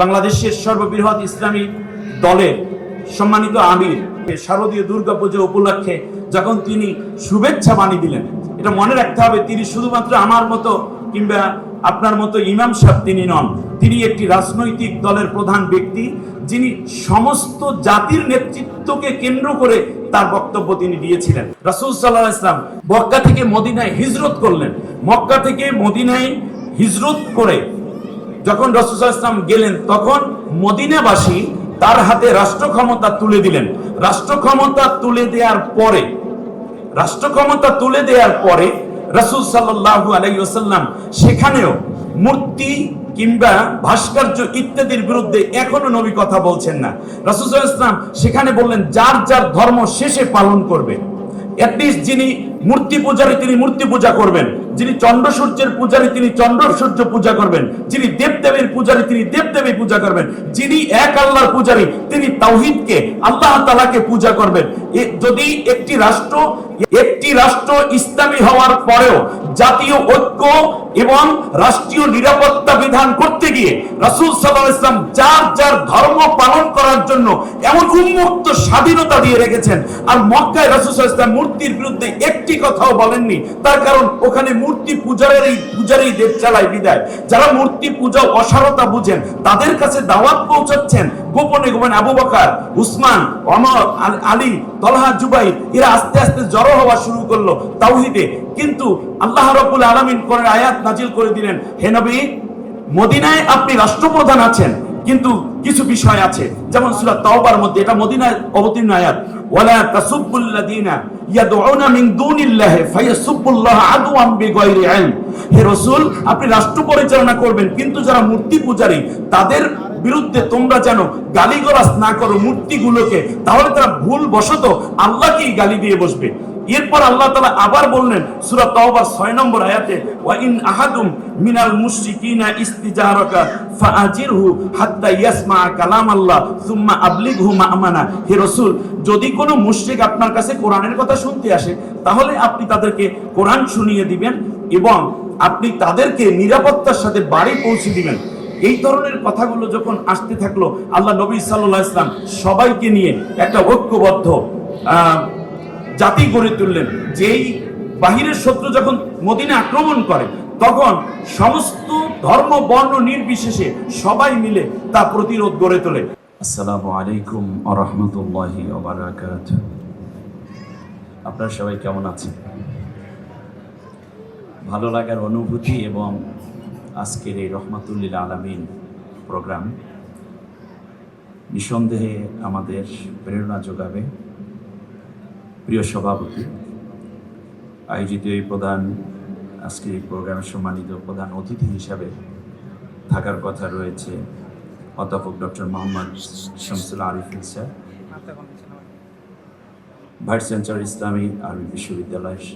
বাংলাদেশের সর্ববৃহৎ ইসলামী দলের সম্মানিত আমির শারদীয় দুর্গা পুজো উপলক্ষে যখন তিনি শুভেচ্ছা বাণী দিলেন, এটা মনে রাখতে হবে, তিনি শুধুমাত্র আমার মতো কিংবা আপনার মতো ইমাম সাহেব তিনি নন, তিনি একটি রাজনৈতিক দলের প্রধান ব্যক্তি, যিনি সমস্ত জাতির নেতৃত্বকে কেন্দ্র করে তার বক্তব্য তিনি দিয়েছিলেন। রাসূল সাল্লাহ ইসলাম মক্কা থেকে মদিনায় হিজরত করলেন। মক্কা থেকে মদিনায় হিজরত করে যখন রসুল ইসলাম গেলেন, তখন মদিনাবাসী তার হাতে রাষ্ট্র ক্ষমতা তুলে দিলেন। রাষ্ট্র ক্ষমতা তুলে দেওয়ার পরে রাষ্ট্র ক্ষমতা তুলে দেওয়ার পরে রসুল সাল্লাহু আলাইসাল্লাম সেখানেও মূর্তি কিংবা ভাস্কর্য ইত্যাদির বিরুদ্ধে এখনও নবী কথা বলছেন না। রসুল ইসলাম সেখানে বললেন, যার যার ধর্ম শেষে পালন করবে অ্যাটলিস্ট যিনি মূর্তি পূজারী তিনি মূর্তি পূজা করবেন। যিনি চন্দ্র সূর্যের পূজারী, তিনি চন্দ্র সূর্য পূজা করবেন। যিনি দেবদেবীর পূজারী, তিনি দেবদেবী পূজা করবেন। যিনি এক আল্লাহর পূজারী, তিনি তাওহিদকে, আল্লাহ তালাকে পূজা করবেন। যদি একটি রাষ্ট্র একটি রাষ্ট্র ইসলামী হওয়ার পরেও জাতীয় ঐক্য এবং রাষ্ট্রীয় নিরাপত্তা বিধান করতে গিয়ে রাসূল আলাইহি ইসলাম যার যার ধর্ম পালন করার জন্য এমন উন্মুক্ত স্বাধীনতা দিয়ে রেখেছেন, আর মক্কায় রাসূল আলাইহি ইসলাম মূর্তির বিরুদ্ধে একটি কথাও বলেননি। তার কারণ ওখানে মূর্তি পূজারেরই পূজারই দেব চালায় বিদায়। যারা মূর্তি পূজা অসারতা বুঝেন, তাদের কাছে দাওয়াত পৌঁছাচ্ছেন গোপনে গোপনে আবু বকর, উসমান, অমর আলী তলহা জুবাই এরা আস্তে আস্তে জড়ো হওয়া শুরু করল তাওহিদে। কিন্তু আল্লাহ রাব্বুল আলামিন কোরআন আয়াত নাজিল করে দিলেন, হে নবী, মদিনায় আপনি রাষ্ট্রপ্রধান আছেন, কিন্তু কিছু বিষয় আছে। যেমন সূরা তাওবার মধ্যে, এটা মদিনায় অবতীর্ণ আয়াত, ওয়ালা তাসুব্বুল্লাযিনা ইয়াদউনা মিন আদওয়াম বিগাইরি ইলম। হে রাসূল, আপনি রাষ্ট্র পরিচালনা করবেন, কিন্তু যারা মূর্তি পূজারী, তাদের বিরুদ্ধে তোমরা যেন গালিগালাজ না করো মূর্তিগুলোকে, তাহলে তারা ভুল বশত আল্লাহকেই গালি দিয়ে বসবে। এরপর আল্লাহ তাআলা আবার বললেন, সূরা 6 নম্বর আয়াতে, ওয়া ইন আহাদুম মিনাল হাত্তা ইয়াসমা কালাম আল্লাহ সুম্মা মা'মানা। হে যদি কোনো মুশরিক আপনার কাছে কোরআনের কথা শুনতে আসে, তাহলে আপনি তাদেরকে কোরআন শুনিয়ে দিবেন এবং আপনি তাদেরকে নিরাপত্তার সাথে বাড়ি পৌঁছে দিবেন। এই ধরনের কথাগুলো যখন আসতে থাকল, আল্লাহ নবী সাল্লাহ ইসলাম সবাইকে নিয়ে একটা ঐক্যবদ্ধ জাতি গড়ে তুললেন। যেই বাহিরের শত্রু যখন মদিনা আক্রমণ করে, তখন সমস্ত ধর্ম, বর্ণ নির্বিশেষে সবাই মিলে তা প্রতিরোধ গড়ে তোলে। আসসালামু আলাইকুম আরহামতুল্লাহি আপনারা সবাই কেমন আছেন? ভালো লাগার অনুভূতি এবং আজকের এই রহমাতুল্লিল আলামিন প্রোগ্রাম। নিঃসন্দেহে আমাদের প্রেরণা যোগাবে। প্রিয় সভাপতি, আয়োজিত এই প্রধান আজকের এই প্রোগ্রামের সম্মানিত প্রধান অতিথি হিসাবে থাকার কথা রয়েছে অধ্যাপক doctor Mohammad Shamsul Arefin sir, vice chancellor Islami Arabi বিশ্ববিদ্যালয়ের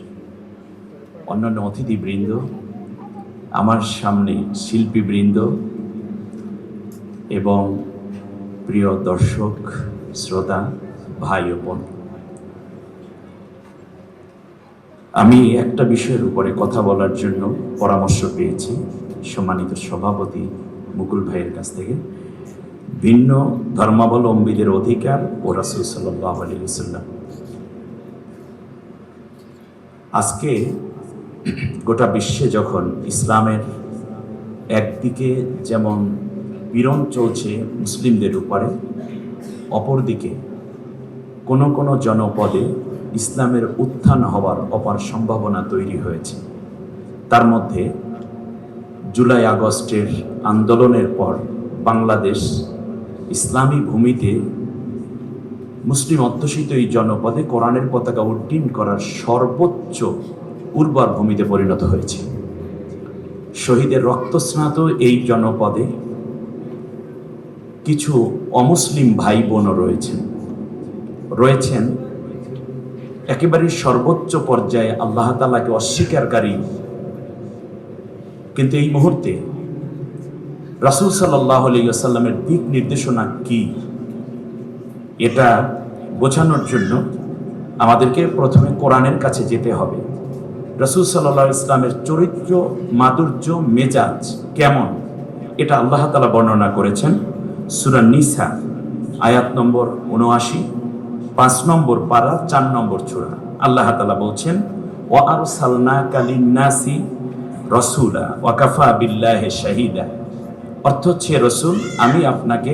অন্যান্য অতিথিবৃন্দ আমার সামনে শিল্পীবৃন্দ এবং প্রিয় দর্শক, শ্রোতা, ভাই ও বোন। আমি একটা বিষয়ের উপরে কথা বলার জন্য পরামর্শ পেয়েছি সম্মানিত সভাপতি মুকুল ভাইয়ের কাছ থেকে। ভিন্ন ধর্মাবলম্বীদের অধিকার ও রাসুল সাল্লাহ আলী আজকে গোটা বিশ্বে যখন ইসলামের একদিকে যেমন পীড়ন চলছে মুসলিমদের উপরে, অপরদিকে কোনো কোনো জনপদে ইসলামের উত্থান হওয়ার অপার সম্ভাবনা তৈরি হয়েছে। তার মধ্যে জুলাই আগস্টের আন্দোলনের পর বাংলাদেশ ইসলামী ভূমিতে মুসলিম অধ্যুষিত এই জনপদে কোরআনের পতাকা উড্ডীন করার সর্বোচ্চ উর্বর ভূমিতে পরিণত হয়েছে। শহীদের রক্তস্নাত এই জনপদে কিছু অমুসলিম ভাই বোনও রয়েছেন। রয়েছেন একেবারে সর্বোচ্চ পর্যায়ে আল্লাহ তালাকে অস্বীকারী। কিন্তু এই মুহূর্তে রাসুল সাল্লাহ আলাইসাল্লামের দিক নির্দেশনা কি? এটা বোঝানোর জন্য আমাদেরকে প্রথমে কোরআনের কাছে যেতে হবে। রসুল সাল্লাহ ইসলামের চরিত্র, মাধুর্য, মেজাজ কেমন? এটা আল্লাহ তালা বর্ণনা করেছেন সুরা নিসা, আয়াত নম্বর উনআশি পাঁচ নম্বর পারা, চার নম্বর চূড়া। আল্লাহ তালা বলছেন ও আর সালনা কালিনাসি রসুলা ওয়াকাফা বিল্লাহে শাহিদা। অর্থ হচ্ছে, রসুল, আমি আপনাকে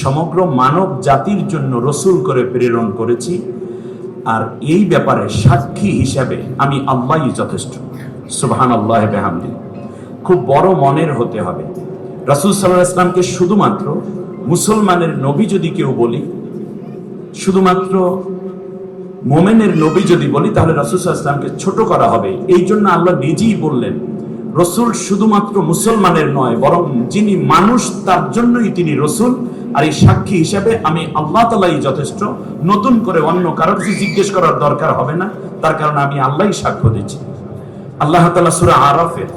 সমগ্র মানব জাতির জন্য রসুল করে প্রেরণ করেছি আর এই ব্যাপারে সাক্ষী হিসাবে আমি আল্লাহই যথেষ্ট। সুবহান আল্লাহ বেহামদি। খুব বড় মনের হতে হবে। রাসুল সাল্লাহ ইসলামকে শুধুমাত্র মুসলমানের নবী যদি কেউ বলি, শুধুমাত্র মোমেনের নবী যদি বলি, তাহলে রাসুল ইসলামকে ছোট করা হবে। এই জন্য আল্লাহ নিজেই বললেন, রসুল শুধুমাত্র মুসলমানের নয়, বরং যিনি মানুষ, তার জন্যই তিনি রসুল। আর এই সাক্ষী হিসাবে আমি আল্লাহ তালাই যথেষ্ট। নতুন করে অন্য কারও কিছু জিজ্ঞেস করার দরকার হবে না। তার কারণে আমি আল্লাহই সাক্ষ্য দিচ্ছি। আল্লাহ তালা সুরা আরফের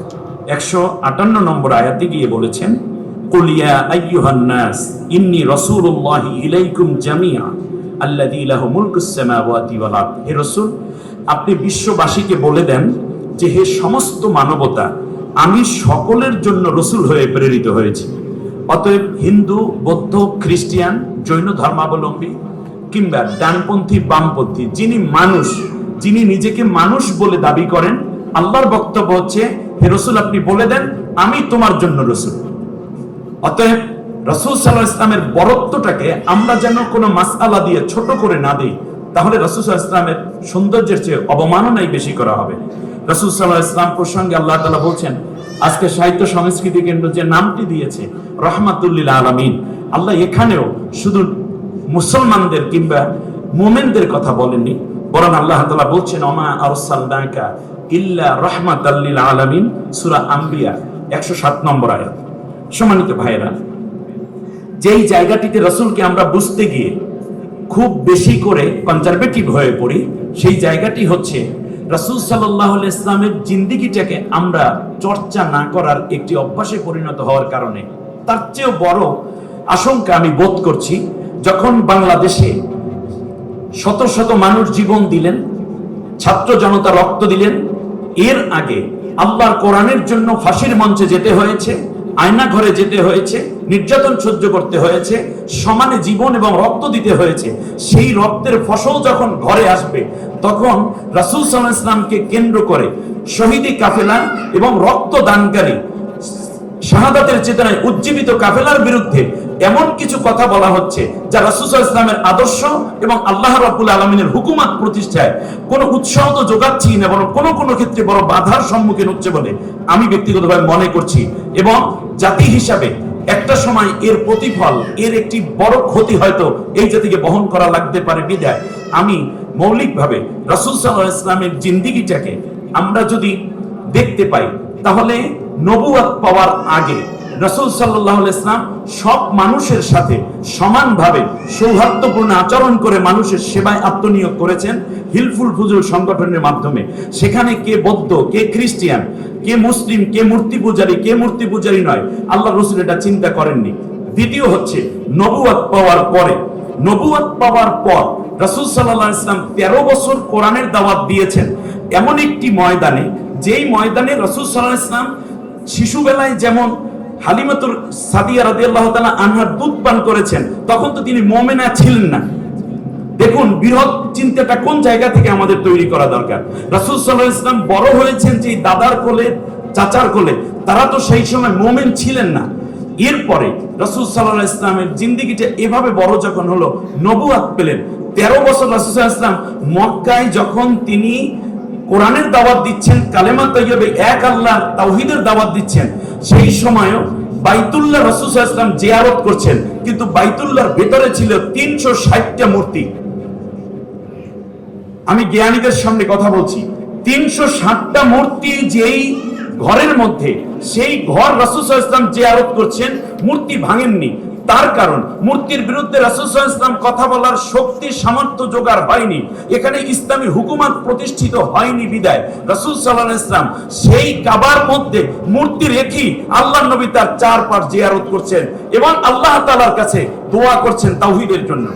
একশো আটান্ন নম্বর আয়াতে গিয়ে বলেছেন কুলিয়া আইয়ুহান নাস, ইন্নি ইলাইকুম লাহু মুলকুস সামাওয়াতি ওয়াল আরদ। হে রাসূল, আপনি বিশ্ববাসীকে বলে দেন যে হে সমস্ত মানবতা, আমি সকলের জন্য রসুল হয়ে প্রেরিত হয়েছি। অতএব হিন্দু, বৌদ্ধ, খ্রিস্টিয়ান, জৈন ধর্মাবলম্বী কিংবা ডানপন্থী, বামপন্থী, যিনি মানুষ, যিনি নিজেকে মানুষ বলে দাবি করেন, আল্লাহর বক্তব্য হচ্ছে, হে রসুল, আপনি বলে দেন, আমি তোমার জন্য রসুল। অতএব রসুল সাল্লাহ ইসলামের বরত্বটাকে আমরা যেন কোনো মাসআলা দিয়ে ছোট করে না দিই, তাহলে রসুল সাল্লাহ ইসলামের সৌন্দর্যের চেয়ে অবমাননাই বেশি করা হবে। রসুল সাল্লাহ ইসলাম প্রসঙ্গে আল্লাহ তালা বলছেন আজকে সাহিত্য সংস্কৃতি কেন্দ্র যে নামটি দিয়েছে, রহমাতুল্লিল আলমিন, আল্লাহ এখানেও শুধু মুসলমানদের কিংবা মোমেনদের কথা বলেননি, বরং আল্লাহ তালা বলছেন অমা আরসালনাকা ইল্লা রহমাত আল্লিল আলমিন সুরা আম্বিয়া, একশো সাত নম্বর আয়াত। সম্মানিত ভাইয়েরা, যেই জায়গাটিতে রসুলকে আমরা বুঝতে গিয়ে খুব বেশি করে কনজারভেটিভ হয়ে পড়ি, সেই জায়গাটি হচ্ছে রসুল সাল্লাহ ইসলামের জিন্দিগিটাকে আমরা চর্চা না করার একটি অভ্যাসে পরিণত হওয়ার কারণে তার চেয়েও বড় আশঙ্কা আমি বোধ করছি, যখন বাংলাদেশে শত শত মানুষ জীবন দিলেন, ছাত্র জনতা রক্ত দিলেন, এর আগে আল্লাহর কোরআনের জন্য ফাঁসির মঞ্চে যেতে হয়েছে, আয়না ঘরে যেতে হয়েছে, নির্যাতন সহ্য করতে হয়েছে, সমানে জীবন এবং রক্ত দিতে হয়েছে, সেই রক্তের ফসল যখন ঘরে আসবে তখন রাসুল সাল্লাহ ইসলামকে কেন্দ্র করে শহীদি কাফেলা এবং রক্ত দানকারী শাহাদাতের চেতনায় উজ্জীবিত কাফেলার বিরুদ্ধে এমন কিছু কথা বলা হচ্ছে যা রাসুসাহ ইসলামের আদর্শ এবং আল্লাহ রাবুল আলমিনের হুকুমাত প্রতিষ্ঠায় কোনো উৎসাহ তো যোগাচ্ছি না বরং কোনো কোনো ক্ষেত্রে বড় বাধার সম্মুখীন হচ্ছে বলে আমি ব্যক্তিগতভাবে মনে করছি এবং জাতি হিসাবে একটা সময় এর প্রতিফল, এর একটি বড় ক্ষতি হয়তো এই জাতিকে বহন করা লাগতে পারে, বিদায়। আমি মৌলিকভাবে রাসুল সাল্লাহ ইসলামের জিন্দিগিটাকে আমরা যদি দেখতে পাই, তাহলে নবুয়াত পাওয়ার আগে রসুল সাল্লাহ ইসলাম সব মানুষের সাথে সমানভাবে সৌহার্দ্যপূর্ণ আচরণ করে মানুষের সেবায় আত্মনিয়োগ করেছেন হিলফুল ফুজুল সংগঠনের মাধ্যমে। সেখানে কে বৌদ্ধ, কে খ্রিস্টিয়ান, কে মুসলিম, কে মূর্তি পূজারী, কে মূর্তি পূজারী নয় আল্লাহ রসুল এটা চিন্তা করেননি। দ্বিতীয় হচ্ছে নবুয়াত পাওয়ার পরে নবুয়াত পাওয়ার পর রসুল সাল্লাহ ইসলাম তেরো বছর কোরআনের দাওয়াত দিয়েছেন। এমন একটি ময়দানে, যেই ময়দানে রসুল সাল্লাহ ইসলাম শিশুবেলায় যেমন হালিমাতুর সাদিয়া রাদি আল্লাহ তালা আনহার দুধ পান করেছেন, তখন তো তিনি মোমেনা ছিলেন না। দেখুন, বৃহৎ চিন্তাটা কোন জায়গা থেকে আমাদের তৈরি করা দরকার? রাসুল সাল্লাহ ইসলাম বড় হয়েছেন যে দাদার কোলে, চাচার কোলে, তারা তো সেই সময় মোমেন ছিলেন না। এরপরে রসুল সাল্লাহ ইসলামের জিন্দিগিটা এভাবে বড় যখন হলো, নবুয়াত পেলেন। তেরো বছর রসুল ইসলাম মক্কায় যখন তিনি কোরআনের দাওয়াত দিচ্ছেন, কালেমা তৈয়বে এক আল্লাহ তাওহিদের দাওয়াত দিচ্ছেন, সেই সময়ও বাইতুল্লাহ রসুল ইসলাম জিয়ারত করছেন। কিন্তু বাইতুল্লাহর ভেতরে ছিল তিনশো ষাটটা মূর্তি। আমি জ্ঞানীদের সামনে কথা বলছি। তিনশো ষাটটা মূর্তি যেই ঘরের মধ্যে, সেই ঘর রাসুল ইসলাম জিয়ারত করছেন, মূর্তি ভাঙেননি। তার কারণ, মূর্তির বিরুদ্ধে রাসুল ইসলাম কথা বলার শক্তি, সামর্থ্য জোগাড় হয়নি। এখানে ইসলামী হুকুমাত প্রতিষ্ঠিত হয়নি বিদায়। রাসুল সাল্লাহ ইসলাম সেই কাবার মধ্যে মূর্তি রেখি আল্লাহ নবী তার চার পাঁচ জিয়ারত করছেন এবং আল্লাহ তালার কাছে দোয়া করছেন তাওহিদের জন্য।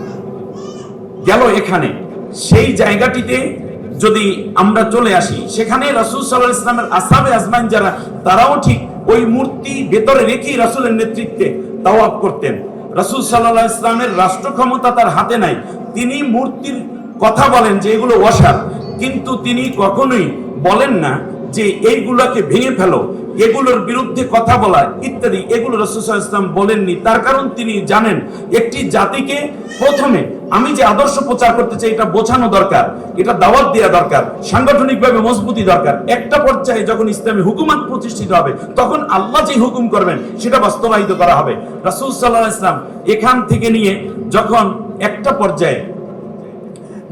গেল এখানে। সেই জায়গাটিতে যদি আমরা চলে আসি সেখানে রাসুল সাল্লাহ ইসলামের আসাবে আজমান যারা, তারাও ঠিক ওই মূর্তি ভেতরে রেখেই রাসুলের নেতৃত্বে তাওয়াব করতেন। রসুল সাল্লাহ ইসলামের রাষ্ট্র ক্ষমতা তার হাতে নাই। তিনি মূর্তির কথা বলেন যে এগুলো অসার, কিন্তু তিনি কখনোই বলেন না যে এইগুলোকে ভেঙে ফেলো। এগুলোর বিরুদ্ধে কথা বলা ইত্যাদি এগুলো রসুল ইসলাম বলেননি। তার কারণ তিনি জানেন, একটি জাতিকে প্রথমে আমি যে আদর্শ প্রচার করতে চাই, এটা বোঝানো দরকার, এটা দাওয়াত দেওয়া দরকার, সাংগঠনিকভাবে মজবুতি দরকার। একটা পর্যায়ে যখন ইসলামী হুকুমাত প্রতিষ্ঠিত হবে, তখন আল্লাহ যে হুকুম করবেন, সেটা বাস্তবায়িত করা হবে। রাসূল আলাইহি ইসলাম এখান থেকে নিয়ে যখন একটা পর্যায়ে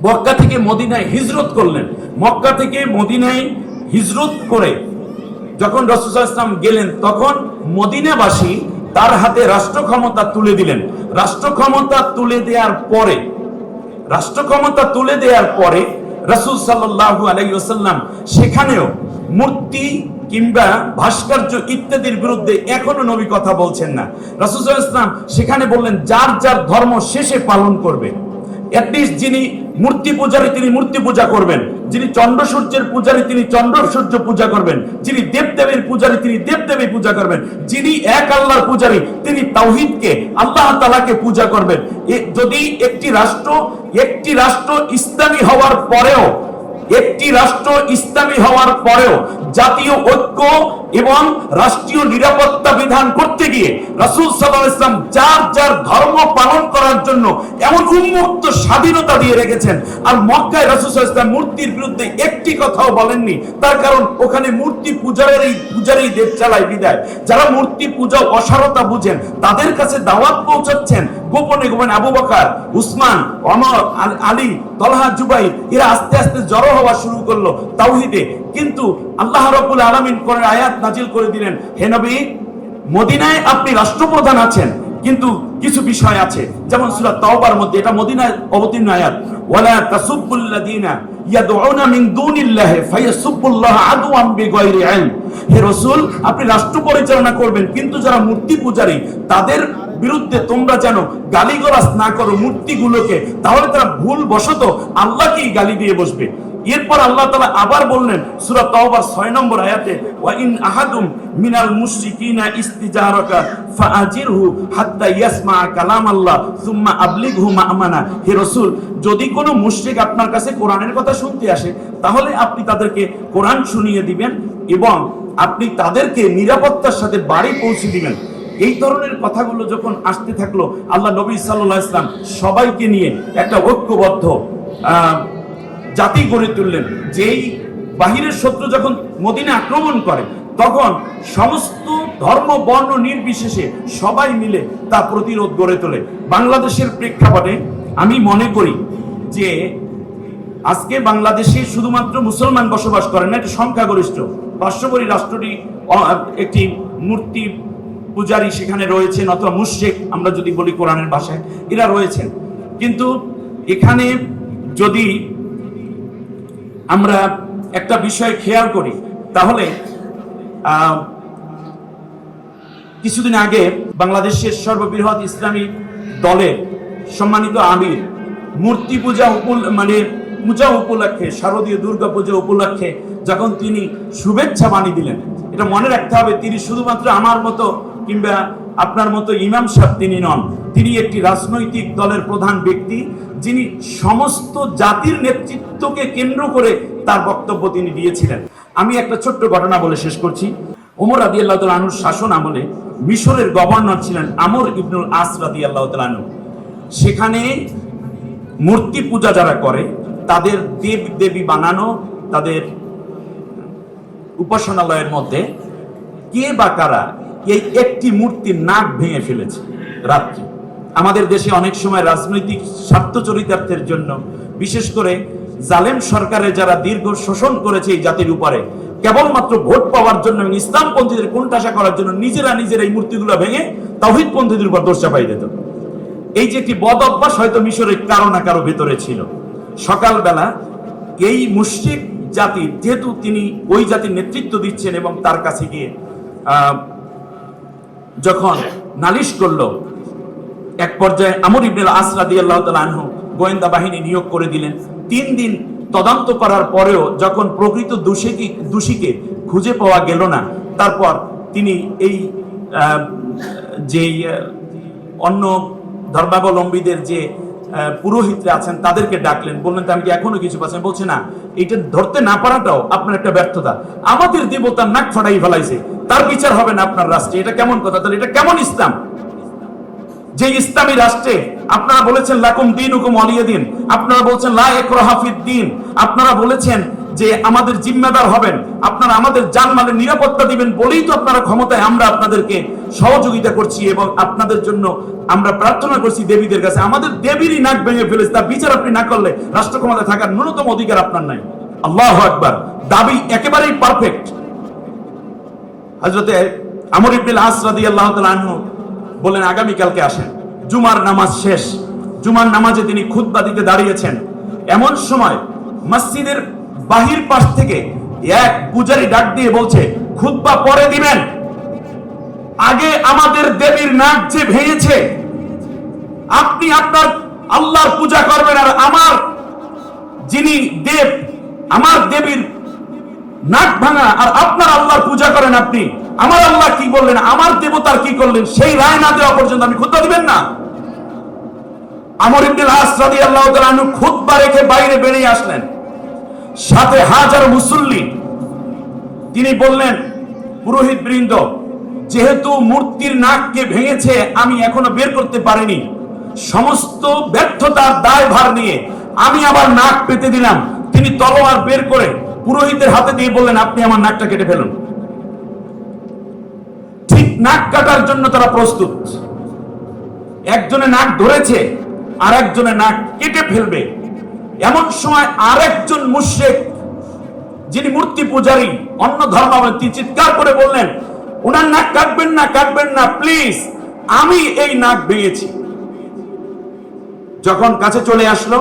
মক্কা থেকে মদিনায় হিজরত করলেন, মক্কা থেকে মদিনায় হিজরত করে যখন রসুল ইসলাম গেলেন, তখন মদিনাবাসী তার হাতে রাষ্ট্র ক্ষমতা তুলে দিলেন। রাষ্ট্র ক্ষমতা তুলে দেওয়ার পরে রাষ্ট্র ক্ষমতা তুলে দেওয়ার পরে রসুল সাল্লাল্লাহু আলাইহি ওয়াসাল্লাম সেখানেও মূর্তি কিংবা ভাস্কর্য ইত্যাদির বিরুদ্ধে এখনও নবী কথা বলছেন না। রাসূল ইসলাম সেখানে বললেন, যার যার ধর্ম শেষে পালন করবে। অ্যাটলিস্ট যিনি মূর্তি পূজারী তিনি মূর্তি পূজা করবেন। যিনি চন্দ্র সূর্যের পূজারী তিনি চন্দ্র সূর্য পূজা করবেন। যিনি দেবদেবীর পূজারী তিনি দেবদেবী পূজা করবেন। যিনি এক আল্লাহর পূজারী তিনি তাওহিদকে, আল্লাহ তাআলাকে পূজা করবেন। যদি একটি রাষ্ট্র একটি রাষ্ট্র ইসলামী হওয়ার পরেও, একটি রাষ্ট্র ইসলামী হওয়ার পরেও জাতীয় ঐক্য এবং রাষ্ট্রীয় নিরাপত্তা বিধান করতে গিয়ে রাসূল আলাইহি ইসলাম যার যার ধর্ম পালন করার জন্য এমন উন্মুক্ত স্বাধীনতা দিয়ে রেখেছেন। আর মক্কায় রাসূল ইসলাম মূর্তির বিরুদ্ধে একটি কথাও বলেননি। তার কারণ ওখানে মূর্তি পূজারেরই, পূজারই দেব চালায় বিদায়। যারা মূর্তি পূজা অসারতা বুঝেন, তাদের কাছে দাওয়াত পৌঁছাচ্ছেন গোপনে গোপনে আবু বকর, উসমান অমর আলী তলহা জুবাই এরা আস্তে আস্তে জড়ো হওয়া শুরু করল তাওহিদে। কিন্তু আল্লাহ রাব্বুল আলামিন কোরআন আয়াত নাজিল করে দিলেন, হে নবী, মদিনায় আপনি রাষ্ট্রপ্রধান আছেন, কিন্তু কিছু বিষয় আছে। যেমন সূরা তাওবার মধ্যে এটা মদিনায় অবতীর্ণ আয়াত, ওয়ালা তাসুব্বুল্লাযিনা ইয়াদউনা মিন দুনিল্লাহি ফায়াসুব্বুল্লাহ আদওয়ান বিগাইরি ইলম। হে রাসূল, আপনি রাষ্ট্র পরিচালনা করবেন, কিন্তু যারা মূর্তি পূজারী, তাদের বিরুদ্ধে তোমরা যেন গালিগালাজ না করো মূর্তিগুলোকে, তাহলে তারা ভুল বশত আল্লাহকেই গালি দিয়ে বসবে। এরপর আল্লাহ তালা আবার বললেন, সূরা 6 নম্বর আয়াতে আহাদুম মিনাল মুশরিকিনা ইস্তিজারাকা ফাআজিরহু হাত্তা ইয়াসমা কালাম আল্লাহ সুম্মা আবলিগহু মা'মানা। হে রাসূল, যদি কোনো মুশরিক আপনার কাছে কোরআনের কথা শুনতে আসে, তাহলে আপনি তাদেরকে কোরআন শুনিয়ে দিবেন এবং আপনি তাদেরকে নিরাপত্তার সাথে বাড়ি পৌঁছে দিবেন। এই ধরনের কথাগুলো যখন আসতে থাকল, আল্লাহ নবী আলাইহি ইসলাম সবাইকে নিয়ে একটা ঐক্যবদ্ধ জাতি গড়ে তুললেন। যেই বাহিরের শত্রু যখন মদিনে আক্রমণ করে, তখন সমস্ত ধর্ম, বর্ণ নির্বিশেষে সবাই মিলে তা প্রতিরোধ গড়ে তোলে। বাংলাদেশের প্রেক্ষাপটে আমি মনে করি যে আজকে বাংলাদেশে শুধুমাত্র মুসলমান বসবাস করেন না, এটা সংখ্যাগরিষ্ঠ। পার্শ্ববর্তী রাষ্ট্রটি একটি মূর্তি পূজারী সেখানে রয়েছেন অথবা মুশরিক, আমরা যদি বলি কোরআনের ভাষায়, এরা রয়েছেন। কিন্তু এখানে যদি আমরা একটা বিষয় খেয়াল করি। তাহলে কিছুদিন আগে বাংলাদেশের সর্ববৃহৎ ইসলামী দলের সম্মানিত আমির মূর্তি পূজা উপল মানে পূজা উপলক্ষে, শারদীয় দুর্গা পূজা উপলক্ষে যখন তিনি শুভেচ্ছা বাণী দিলেন, এটা মনে রাখতে হবে, তিনি শুধুমাত্র আমার মতো কিংবা আপনার মতো ইমাম সাহেব তিনি নন। তিনি একটি রাজনৈতিক দলের প্রধান ব্যক্তি, যিনি সমস্ত জাতির নেতৃত্বকে কেন্দ্র করে তার বক্তব্য তিনি দিয়েছিলেন। আমি একটা ছোট্ট ঘটনা বলে শেষ করছি। ওমর রাদি আল্লাহ তালুর শাসন আমলে মিশরের গভর্নর ছিলেন আমর ইবনুল আস রাদি আল্লাহ তালু সেখানে মূর্তি পূজা যারা করে, তাদের দেব দেবী বানানো, তাদের উপাসনালয়ের মধ্যে কে বা কারা এই একটি মূর্তির নাক ভেঙে ফেলেছে রাত্রি। আমাদের দেশে অনেক সময় রাজনৈতিক স্বার্থ চরিতার্থের জন্য, বিশেষ করে জালেম সরকারে যারা দীর্ঘ শোষণ করেছে এই জাতির উপরে, কেবলমাত্র ভোট পাওয়ার জন্য ইসলামপন্থীদের কোণঠাসা করার জন্য নিজেরা নিজের এই মূর্তিগুলো ভেঙে তাহিদপন্থীদের উপর দোষ চাপাই দিত। এই যে একটি বদ অভ্যাস হয়তো মিশরের কারও না কারও ভেতরে ছিল। সকালবেলা এই মুশরিক জাতি, যেহেতু তিনি ওই জাতির নেতৃত্ব দিচ্ছেন এবং তার কাছে গিয়ে যখন নালিশ করল, এক পর্যায়ে আমর ইবনুল আস রাদিয়াল্লাহু তাআলা আনহু গোয়েন্দা বাহিনী নিয়োগ করে দিলেন। তিন দিন তদন্ত করার পরেও যখন প্রকৃত দোষীকে দোষীকে খুঁজে পাওয়া গেল না, তারপর তিনি এই যে অন্য ধর্মাবলম্বীদের যে পুরোহিতরা আছেন, তাদেরকে ডাকলেন, বললেন আমি কি এখনও কিছু পাচ্ছেন বলছে, না, এটা ধরতে না পারাটাও আপনার একটা ব্যর্থতা। আমাদের দেবতার নাক ফাটাই ফেলাইছে, তার বিচার হবে না আপনার রাষ্ট্রে। এটা কেমন কথা? তাহলে এটা কেমন ইসলাম? যে ইসলামী রাষ্ট্রে আপনারা বলেছেন, লাকুম দিন হুকুম অলিয়ে দিন আপনারা বলছেন, লা হাফিদ দিন। আপনারা বলেছেন যে আমাদের জিম্মেদার হবেন, আপনারা আমাদের জানমালের নিরাপত্তা দিবেন বলেই তো আপনারা ক্ষমতায় আমরা আপনাদেরকে সহযোগিতা করছি এবং আপনাদের জন্য আমরা প্রার্থনা করছি দেবীদের কাছে। আমাদের দেবীরই নাক ভেঙে ফেলেছে, তার বিচার আপনি না করলে রাষ্ট্র ক্ষমতায় থাকার ন্যূনতম অধিকার আপনার নাই। আল্লাহ আকবার। দাবি একেবারেই পারফেক্ট হজরতে আমর ইবনুল আস রাদিয়াল্লাহু তাআলা আনহু বললেন আগামী কালকে আসেন। জুমার নামাজ শেষ। জুমার নামাজে তিনি খুতবা দিতে দাঁড়িয়েছেন। এমন সময় মসজিদের বাহির পাশ থেকে এক পূজারি ডাক দিয়ে বলছে, খুতবা পরে দিবেন। আগে আমাদের দেবীর নাক যে ভেঙেছে, আপনি আপনার আল্লাহর পূজা করবেন আর আমার যিনি দেব, আমার দেবীর নাক ভাঙা আর আপনার আল্লাহর পূজা করেন আপনি, আমার আল্লাহ কি বললেন, আমার দেবতার কি করলেন, সেই রায় না দেওয়া পর্যন্ত আপনি খুদ্া দিবেন না। আমর ইবনুল আস রাদিয়াল্লাহু তাআলা খুতবা রেখে বাইরে বেরিয়ে আসলেন। সাথে হাজার মুসল্লি। তিনি বললেন, পুরোহিত বৃন্দ, যেহেতু মূর্তির নাককে ভেঙেছে, আমি এখনও বের করতে পারিনি। সমস্ত ব্যর্থতার দায় ভার নিয়ে আমি আবার নাক পেতে দিলাম। তিনি তলোয়ার বের করে পুরোহিতের হাতে দিয়ে বললেন, আপনি আমার নাকটা কেটে ফেলুন। ঠিক নাক কাটার জন্য তারা প্রস্তুত। একজনে নাক ধরেছে আর একজনে নাক কেটে ফেলবে। এমন সময় আরেকজন মুশ্রেক, যিনি মূর্তি পূজারী, অন্য ধর্মাবলম্বী, চিৎকার করে বললেন ওনার নাক কাটবেন না কাটবেন না, প্লিজ, আমি এই নাক ভেঙেছি। যখন কাছে চলে আসলো,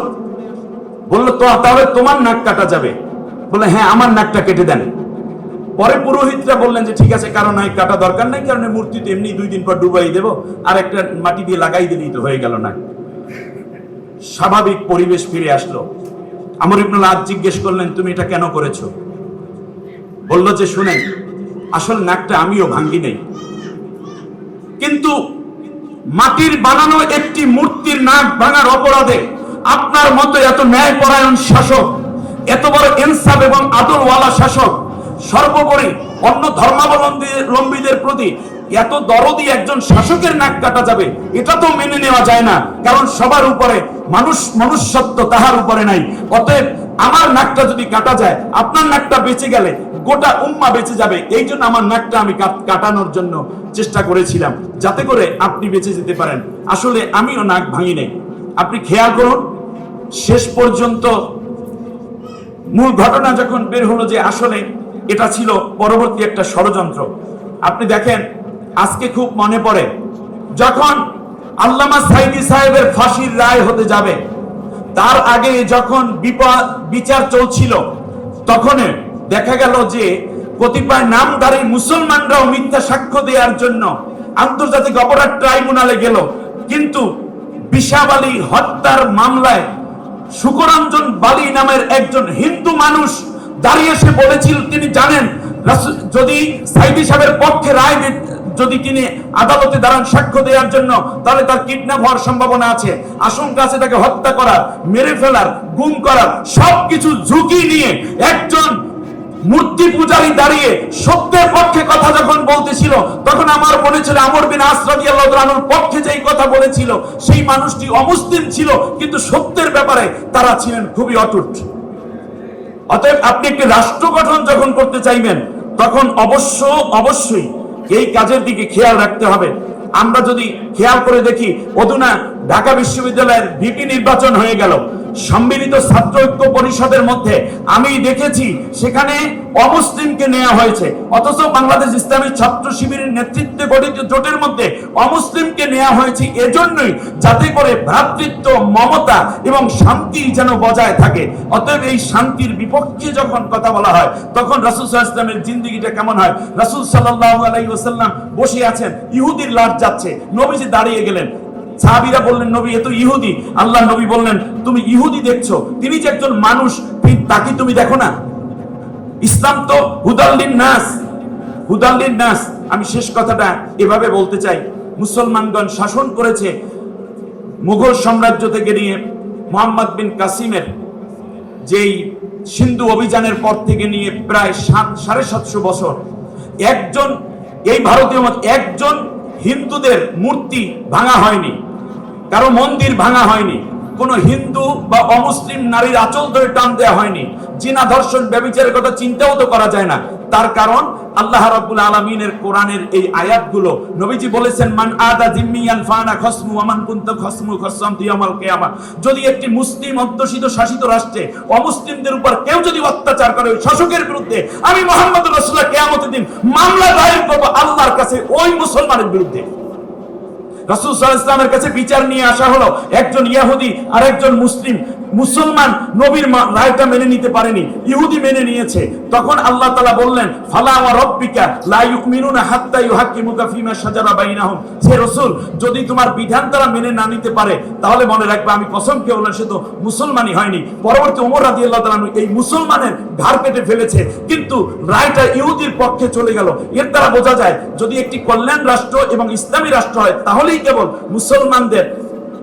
বলল, তো, তাহলে তোমার নাক কাটা যাবে? বলে হ্যাঁ আমার নাকটা কেটে দেন। পরে পুরোহিতরা বললেন যে, ঠিক আছে কারণ নাই, কাটা দরকার নাই, কারণ মূর্তি তো এমনি দুই দিন পর ডুবাই দেবো আর একটা মাটি দিয়ে লাগাই দিলেই তো হয়ে গেল না স্বাভাবিক পরিবেশ ফিরে আসলো। আমর ইবনুল আজ জিজ্ঞেস করলেন, তুমি এটা কেন করেছ? বলল যে, শুনেন, আসল নাকটা আমিও ভাঙ্গি নেই। কিন্তু মাটির বানানো একটি মূর্তির নাক ভাঙার অপরাধে আপনার মতো এত ন্যায়পরায়ণ শাসক, এত বড় ইনসাফ এবং আদরওয়ালা শাসক, সর্বোপরি অন্য ধর্মাবলম্বীদের প্রতি এত দরদি একজন শাসকের নাক কাটা যাবে, এটা তো মেনে নেওয়া যায় না। কারণ সবার উপরে মানুষ, মনুষ্যত্ব তাহার উপরে নাই। অতএব আমার নাকটা যদি কাটা যায়, আপনার নাকটা বেঁচে গেলে গোটা উম্মা বেঁচে যাবে। এই জন্য আমার নাকটা আমি কাটানোর জন্য চেষ্টা করেছিলাম, যাতে করে আপনি বেঁচে যেতে পারেন। আসলে আমিও নাক ভাঙি নাই। আপনি খেয়াল করুন, শেষ পর্যন্ত মূল ঘটনা যখন বের হলো যে আসলে এটা ছিল পরবর্তী একটা ষড়যন্ত্র। আপনি দেখেন আজকে খুব মনে পড়ে, যখন আল্লামা সাইদি সাহেবের ফাঁসির রায় হতে যাবে, তার আগে যখন বিপা- বিচার চলছিল, তখন দেখা গেল যে কতিপয় নামধারী মুসলমানরাও মিথ্যা সাক্ষ্য দেওয়ার জন্য আন্তর্জাতিক অপরাধ ট্রাইব্যুনালে গেল। কিন্তু বিশাব আলী হত্যার মামলায় সুকরঞ্জন বালি নামের একজন হিন্দু মানুষ দাঁড়িয়ে এসে বলেছিল, তিনি জানেন যদি সাইদি সাহেবের পক্ষে রায় যদি তিনি আদালতে দাঁড়ান সাক্ষ্য দেওয়ার জন্য, তাহলে তার কিডন্যাপ হওয়ার সম্ভাবনা আছে। আশঙ্কা আছে তাকে হত্যা করার, মেরে ফেলার, গুম করার, সবকিছু ঝুঁকি নিয়ে একজন মূর্তি পূজারী দাঁড়িয়ে সত্যের পক্ষে কথা যখন বলতেছিল, তখন আমার মনে ছিল আমর বিন আসরাদি আল্লাহর পক্ষে যেই কথা বলেছিল, সেই মানুষটি অমুসলিম ছিল, কিন্তু সত্যের ব্যাপারে তারা ছিলেন খুবই অটুট। অতএব আপনি একটি রাষ্ট্র গঠন যখন করতে চাইবেন, তখন অবশ্য, অবশ্যই এই কাজের দিকে খেয়াল রাখতে হবে। আমরা যদি খেয়াল করে দেখি অধুনা ঢাকা বিশ্ববিদ্যালয়ের ভিপি নির্বাচন হয়ে গেল। সম্মিলিত ছাত্র ঐক্য পরিষদের মধ্যে আমি দেখেছি সেখানে অমুসলিমকে নেওয়া হয়েছে। অথচ বাংলাদেশ ইসলামী ছাত্র শিবিরের নেতৃত্বে গঠিত জোটের মধ্যে অমুসলিমকে নেওয়া হয়েছে এজন্যই যাতে করে ভ্রাতৃত্ব, মমতা এবং শান্তি যেন বজায় থাকে। অতএব এই শান্তির বিপক্ষে যখন কথা বলা হয়, তখন রাসুল ইসলামের জিন্দিগিটা কেমন হয়? রাসুল সাল্লাহ আলাই ওসাল্লাম বসে আছেন, ইহুদির লাশ যাচ্ছে, নবীজি দাঁড়িয়ে গেলেন। সাহাবিরা বললেন, নবী, এ তো ইহুদি। আল্লাহ নবী বললেন, তুমি ইহুদি দেখছ? তিনি যে একজন মানুষ তাকে তুমি দেখো না? ইসলাম তো হুদাল্লিন নাস। হুদাল্লিন নাস। আমি শেষ কথাটা এভাবে বলতে চাই। মুসলমানগণ শাসন করেছে মুঘল সাম্রাজ্য থেকে নিয়ে মোহাম্মদ বিন কাসিমের, যেই সিন্ধু অভিযানের পর থেকে নিয়ে প্রায় সাত, সাড়ে সাতশো বছর। একজন, এই ভারতীয় মত, একজন হিন্দুদের মূর্তি ভাঙা হয়নি, কারও মন্দির ভাঙা হয়নি, কোনো হিন্দু বা অমুসলিম নারীর আচল ধরে টান দেওয়া হয়নি জিনা ধর্ষণ ব্যবিচারের কথা চিন্তাও তো করা যায় না। তার কারণ আল্লাহ রাব্বুল আলামিনের কোরআনের এই আয়াতগুলো নবীজি বলেছেন, মান আদা জিম্মিয়ান ফানা খসমু ওয়ামান কুনতা খসমু খসম ইয়াউমাল কিয়ামা। যদি একটি মুসলিম অধ্যুষিত শাসিত রাষ্ট্রে অমুসলিমদের উপর কেউ যদি অত্যাচার করে ওই শাসকের বিরুদ্ধে, আমি মোহাম্মদ রাসূলুল্লাহ কিয়ামতের দিন মামলা দায়ের করব আল্লাহর কাছে ওই মুসলমানের বিরুদ্ধে। রাসূল কাছে বিচার নিয়ে আসা হলো। একজন ইয়াহুদি আর একজন মুসলিম। মুসলমান নবীর রায়টা মেনে নিতে পারেনি, ইহুদি মেনে নিয়েছে। তখন আল্লাহ তাআলা বললেন, ফালা ওয়া রাব্বিকা লা ইউমিনুনা হাত্তা ইউহাক্কিমুকা ফিমা শাজারা বাইনাহুম। হে রাসূল, যদি তোমার বিধান তারা মেনে না নিতে পারে, তাহলে মনে রাখবে আমি কসম খেয়ে বললাম, সে তো মুসলমানই হয়নি। পরবর্তী ওমর আল্লাহ তালা এই মুসলমানের ঘাড় কেটে ফেলেছে, কিন্তু রায়টা ইহুদির পক্ষে চলে গেল। এর দ্বারা বোঝা যায়, যদি একটি কল্যাণ রাষ্ট্র এবং ইসলামী রাষ্ট্র হয়, তাহলেই কেবল মুসলমানদের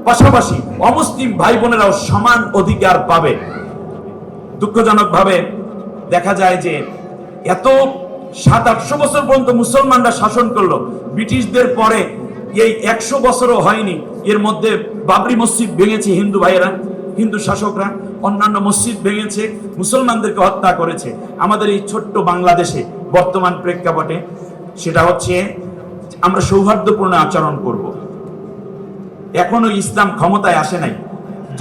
পাশাপাশি অমুসলিম ভাই বোনেরাও সমান অধিকার পাবে। দুঃখজনকভাবে দেখা যায় যে এত সাত আটশো বছর পর্যন্ত মুসলমানরা শাসন করল। ব্রিটিশদের পরে এই একশো বছরও হয়নি। এর মধ্যে বাবরি মসজিদ ভেঙেছে হিন্দু ভাইয়েরা, হিন্দু শাসকরা, অন্যান্য মসজিদ ভেঙেছে, মুসলমানদেরকে হত্যা করেছে। আমাদের এই ছোট্ট বাংলাদেশে বর্তমান প্রেক্ষাপটে সেটা হচ্ছে আমরা সৌহার্দ্যপূর্ণ আচরণ করব। এখনও ইসলাম ক্ষমতায় আসে নাই।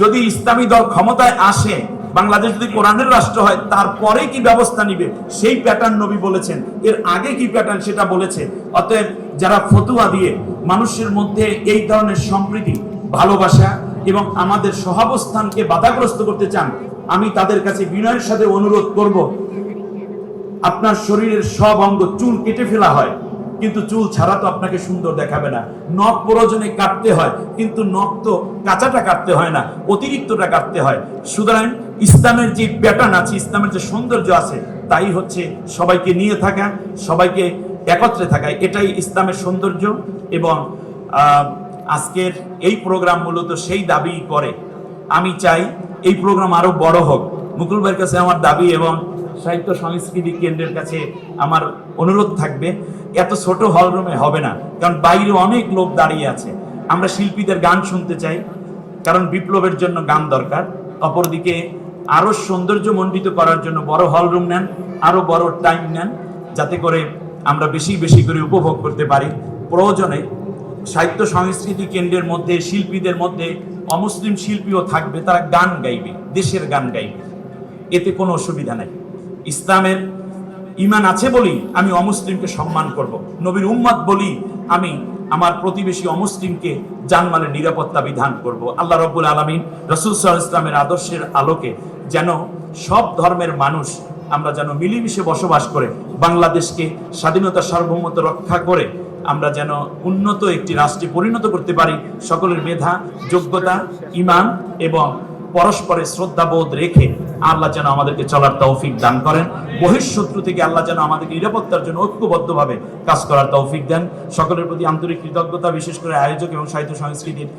যদি ইসলামী দল ক্ষমতায় আসে, বাংলাদেশ যদি কোরআনের রাষ্ট্র হয়, তারপরে কি ব্যবস্থা নিবে? সেই প্যাটার্ন নবী বলেছেন। এর আগে কি প্যাটার্ন সেটা বলেছে। অতএব যারা ফতুয়া দিয়ে মানুষের মধ্যে এই ধরনের সম্প্রীতি, ভালোবাসা এবং আমাদের সহাবস্থানকে বাধাগ্রস্ত করতে চান, আমি তাদের কাছে বিনয়ের সাথে অনুরোধ করব, আপনার শরীরের সব অঙ্গ চুল কেটে ফেলা হয়। কিন্তু চুল ছাড়া তো আপনাকে সুন্দর দেখাবে না। নখ প্রয়োজনে কাটতে হয়, কিন্তু নখ তো কাঁচাটা কাটতে হয় না, অতিরিক্তটা কাটতে হয়। সুতরাং ইসলামের যে প্যাটার্ন আছে, ইসলামের যে সৌন্দর্য আছে, তাই হচ্ছে সবাইকে নিয়ে থাকা, সবাইকে একত্রে থাকা, এটাই ইসলামের সৌন্দর্য এবং আজকের এই প্রোগ্রাম মূলত সেই দাবি করে। আমি চাই এই প্রোগ্রাম আরও বড় হোক। মুকুল ভাইয়ের কাছে আমার দাবি এবং সাহিত্য সংস্কৃতি কেন্দ্রের কাছে আমার অনুরোধ থাকবে। এত ছোট হলরুমে হবে না, কারণ বাইরে অনেক লোক দাঁড়িয়ে আছে। আমরা শিল্পীদের গান শুনতে চাই, কারণ বিপ্লবের জন্য গান দরকার। অপরদিকে আরও সৌন্দর্যমণ্ডিত করার জন্য বড় হলরুম নেন, আরও বড় টাইম নেন, যাতে করে আমরা বেশি বেশি করে উপভোগ করতে পারি। প্রয়োজনে সাহিত্য সংস্কৃতি কেন্দ্রের মধ্যে, শিল্পীদের মধ্যে অমুসলিম শিল্পীও থাকবে, তারা গান গাইবে, দেশের গান গাইবে। এতে কোনো অসুবিধা নাই। ইসলামের ইমান আছে বলি আমি অমুসলিমকে সম্মান করব। নবীর উম্মত বলি আমি আমার প্রতিবেশী অমুসলিমকে জানমালের নিরাপত্তা বিধান করব। আল্লাহ রব্বুল আলমিন রসুল সাল ইসলামের আদর্শের আলোকে যেন সব ধর্মের মানুষ আমরা যেন মিলেমিশে বসবাস করে, বাংলাদেশকে স্বাধীনতা সার্বভৌমত্ব রক্ষা করে আমরা যেন উন্নত একটি রাষ্ট্রে পরিণত করতে পারি সকলের মেধা, যোগ্যতা ইমান এবং পরস্পরের শ্রদ্ধাবোধ রেখে আল্লাহ যেন আমাদেরকে চলার তৌফিক দান করেন। বহিঃশত্রু থেকে আল্লাহ যেন আমাদেরকে নিরাপত্তার জন্য ঐক্যবদ্ধভাবে কাজ করার তৌফিক দেন। সকলের প্রতি আন্তরিক কৃতজ্ঞতা, বিশেষ করে আয়োজক এবং সাহিত্য সংস্কৃতির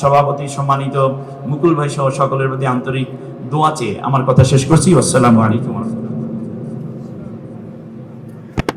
সভাপতি সম্মানিত মুকুল ভাই সহ সকলের প্রতি আন্তরিক দোয়া চেয়ে আমার কথা শেষ করছি। আসসালামু আলাইকুম।